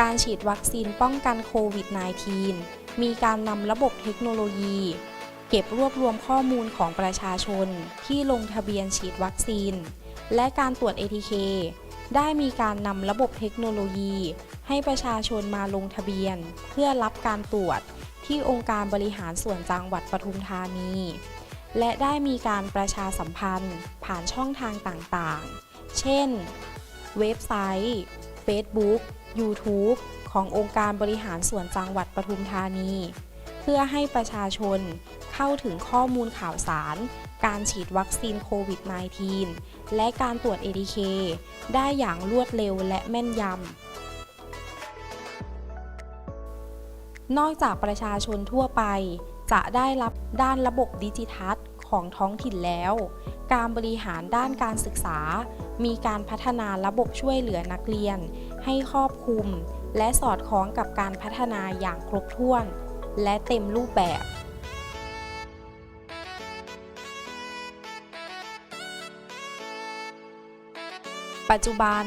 การฉีดวัคซีนป้องกันโควิด -19 มีการนำระบบเทคโนโลยี เก็บรวบรวมข้อมูลของประชาชนที่ลงทะเบียนฉีดวัคซีน และการตรวจ ATK ได้มีการนำระบบเทคโนโลยี ให้ประชาชนมาลงทะเบียน เพื่อรับการตรวจที่องค์การบริหารส่วนจังหวัดปทุมธานี และได้มีการประชาสัมพันธ์ผ่านช่องทางต่างๆ เช่น เว็บไซต์ Facebook YouTube ขององค์การบริหารส่วนจังหวัดปทุมธานี เพื่อให้ประชาชนเข้าถึงข้อมูลข่าวสาร การฉีดวัคซีนโควิด -19 และการตรวจ ATK ได้อย่างรวดเร็วและแม่นยำ นอกจากประชาชนทั่วไปจะได้รับด้านระบบดิจิทัล ของท้องถิ่นแล้ว การบริหารด้านการศึกษา มีการพัฒนาระบบช่วยเหลือนักเรียน ให้ครอบคลุม และสอดคล้องกับการพัฒนาอย่างครบถ้วน และเต็มรูปแบบปัจจุบัน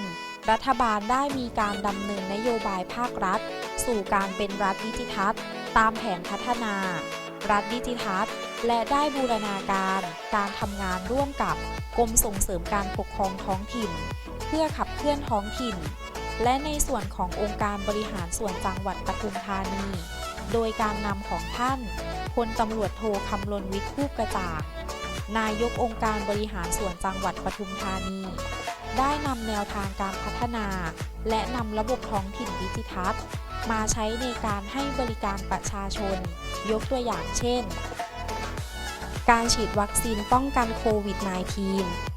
รัฐบาลได้มีการดำเนินนโยบายภาครัฐ สู่การเป็นรัฐดิจิทัลตามแผนพัฒนา รัฐดิจิทัล และได้บูรณาการการทำงานร่วมกับกรมส่งเสริมการปกครองท้องถิ่น เพื่อขับเคลื่อนท้องถิ่น และในส่วนขององค์การบริหารส่วนจังหวัดปทุมธานี โดยการนำของท่านพลตำรวจโทคำลนวิทย์คูปกระจ่างนายกองค์การบริหารส่วนจังหวัดปทุมธานี ได้นำแนวทางการพัฒนา และนำระบบท้องถิ่นดิจิทัลมาใช้ในการให้บริการประชาชน ยกตัวอย่างเช่น การฉีดวัคซีนป้องกันโควิด -19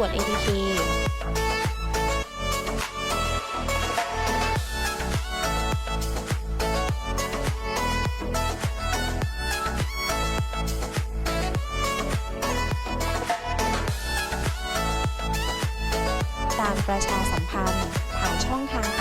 วด ATK การประชาสัมพันธ์ผ่านช่องทาง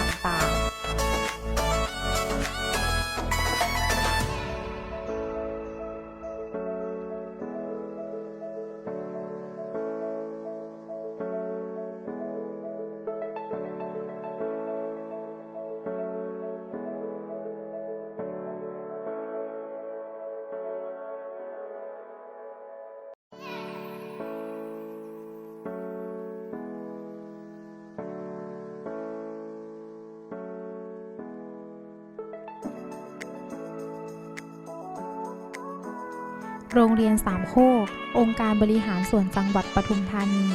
โรงเรียนสามโคก องค์การบริหารส่วนจังหวัดปทุมธานี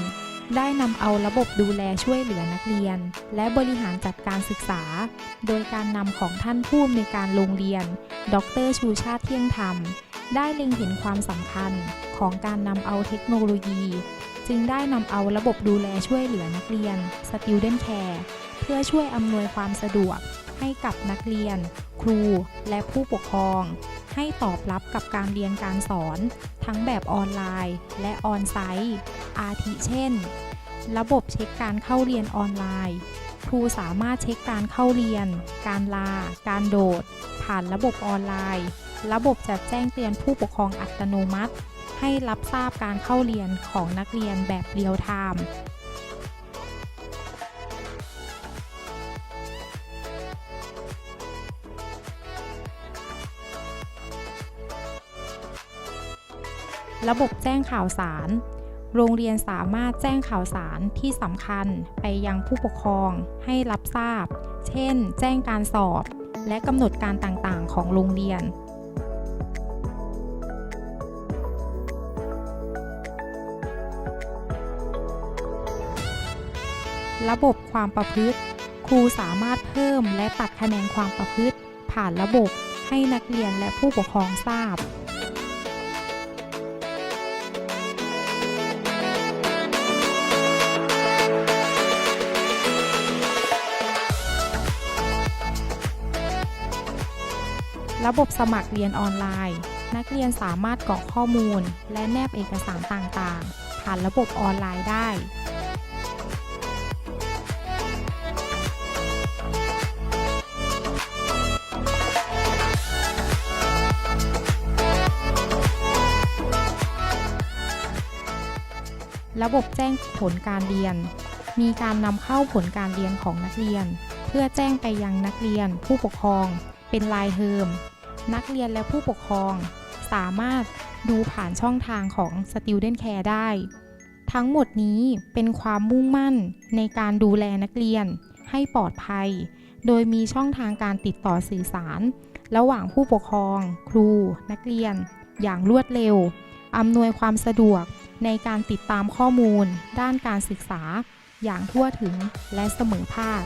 ได้นำเอาระบบดูแลช่วยเหลือนักเรียน และบริหารจัดการศึกษา โดยการนำของท่านผู้อำนวยการโรงเรียน ดรชูชาติเที่ยงธรรม ได้เล็งเห็นความสำคัญของการนำเอาเทคโนโลยี จึงได้นำเอาระบบดูแลช่วยเหลือนักเรียน Student Care เพื่อช่วยอำนวยความสะดวกให้กับนักเรียน ครู และผู้ปกครอง ให้ตอบรับกับการเรียนการสอน ทั้งแบบออนไลน์และออนไซต์ อาทิเช่น ระบบเช็คการเข้าเรียนออนไลน์ ครูสามารถเช็คการเข้าเรียน การลา การโดด ผ่านระบบออนไลน์ ระบบจะแจ้งเตือนผู้ปกครองอัตโนมัติ ให้รับทราบการเข้าเรียนของนักเรียนแบบเรียลไทม์ ระบบแจ้งข่าวสาร โรงเรียนสามารถแจ้งข่าวสารที่สำคัญไปยังผู้ปกครองให้รับทราบ เช่น แจ้งการสอบ และกำหนดการต่างๆ ของโรงเรียน ระบบความประพฤติ ครูสามารถเพิ่มและตัดคะแนนความประพฤติ ผ่านระบบให้นักเรียนและผู้ปกครองทราบ ระบบสมัครเรียนออนไลน์ นักเรียนสามารถกรอกข้อมูล และแนบเอกสารต่างๆ ผ่านระบบออนไลน์ได้ ระบบแจ้งผลการเรียน มีการนำเข้าผลการเรียนของนักเรียน เพื่อแจ้งไปยังนักเรียนผู้ปกครอง เป็นรายเทอม นักเรียนและผู้ปกครอง สามารถดูผ่านช่องทางของ Student Care ได้ ทั้งหมดนี้เป็นความมุ่งมั่นในการดูแลนักเรียนให้ปลอดภัย โดยมีช่องทางการติดต่อสื่อสาร ระหว่างผู้ปกครอง ครู นักเรียน อย่างรวดเร็ว อำนวยความสะดวกในการติดตามข้อมูล ด้านการศึกษา อย่างทั่วถึงและเสมอภาค